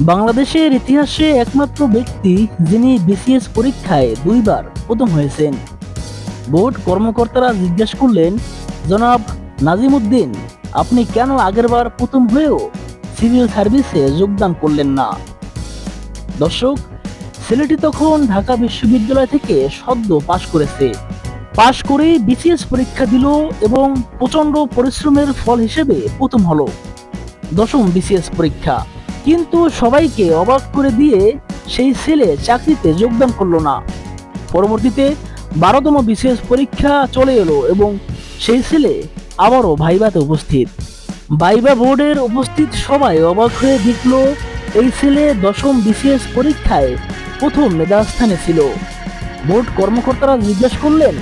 বাংলাদেশের ইতিহাসে একমাত্র ব্যক্তি যিনি বিসিএস পরীক্ষায় দুইবার প্রথম হয়েছেন। বোর্ড কর্মকর্তারা জিজ্ঞেস করলেন, জনাব নাজিমুদ্দিন, আপনি কেন আগেরবার প্রথম হয়েও সিভিল সার্ভিসে যোগদান করলেন না? দর্শক, ছেলেটি তখন ঢাকা বিশ্ববিদ্যালয় থেকে সদ্য পাশ করেছে। পাশ করে বিসিএস পরীক্ষা দিল এবং প্রচণ্ড পরিশ্রমের ফল হিসেবে প্রথম হলো। দশম বিসিএস পরীক্ষা। কিন্তু সবাইকে অবাক করে দিয়ে সেই ছেলে চাকরিতে যোগদান করল না। পরবর্তীতে বারোতম বিশেষ পরীক্ষা চলে এলো এবং সেই ছেলে আবারও ভাইবাতে উপস্থিত। ভাইবা বোর্ডের উপস্থিত সবাই অবাক হয়ে দেখল এই ছেলে দশম বিশেষ পরীক্ষায় প্রথম মেধাস্থানে ছিল। বোর্ড কর্মকর্তারা জিজ্ঞেস করলেন,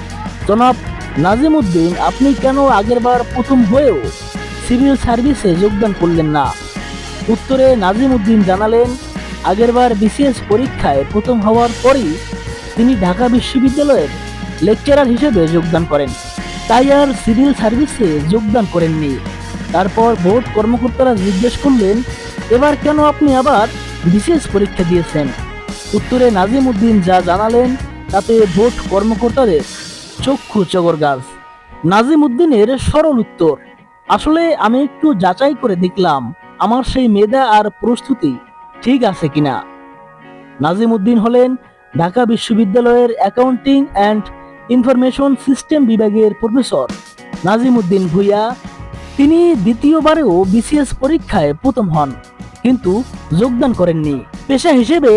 জনাব নাজিমুদ্দিন, আপনি কেন আগেরবার প্রথম হয়েও সিভিল সার্ভিসে যোগদান করলেন না? উত্তরে নাজিম উদ্দিন জানালেন, আগেরবার বিসিএস পরীক্ষায় প্রথম হওয়ার পরই তিনি ঢাকা বিশ্ববিদ্যালয়ের লেকচারার হিসেবে যোগদান করেন। তাই আর সিভিল সার্ভিসে যোগদান করেননি। তারপর বোর্ড কর্মকর্তারা জিজ্ঞেস করলেন, এবার কেন আপনি আবার বিসিএস পরীক্ষা দিয়েছেন? উত্তরে নাজিম উদ্দিন যা জানালেন, তাতে বোর্ড কর্মকর্তাদের চক্ষু চগর গাছ। নাজিম উদ্দিনের সরল উত্তর, আসলে আমি একটু যাচাই করে দেখলাম আমার সেই মেধা আর প্রস্তুতি ঠিক আছে কিনা? নাজিম উদ্দিন হলেন ঢাকা বিশ্ববিদ্যালয়ের অ্যাকাউন্টিং অ্যান্ড ইনফরমেশন সিস্টেম বিভাগের প্রফেসর। নাজিম উদ্দিন ভুইয়া, তিনি দ্বিতীয়বারেও বিসিএস পরীক্ষায় প্রথম হন, কিন্তু যোগদান করেননি। পেশা হিসেবে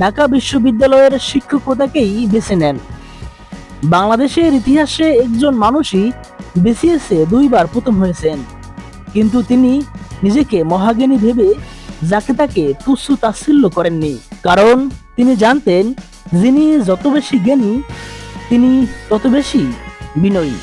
ঢাকা বিশ্ববিদ্যালয়ের শিক্ষকতাকেই বেছে নেন। বাংলাদেশের ইতিহাসে একজন মানুষই বিসিএসে দুইবার প্রথম হয়েছেন, কিন্তু তিনি নিজেকে মহাজ্ঞানী ভেবে যাকে তাকে তুচ্ছ তাচ্ছিল্য করেননি। কারণ তিনি জানতেন, যিনি যত বেশি জ্ঞানী, তিনি তত বেশি বিনয়ী।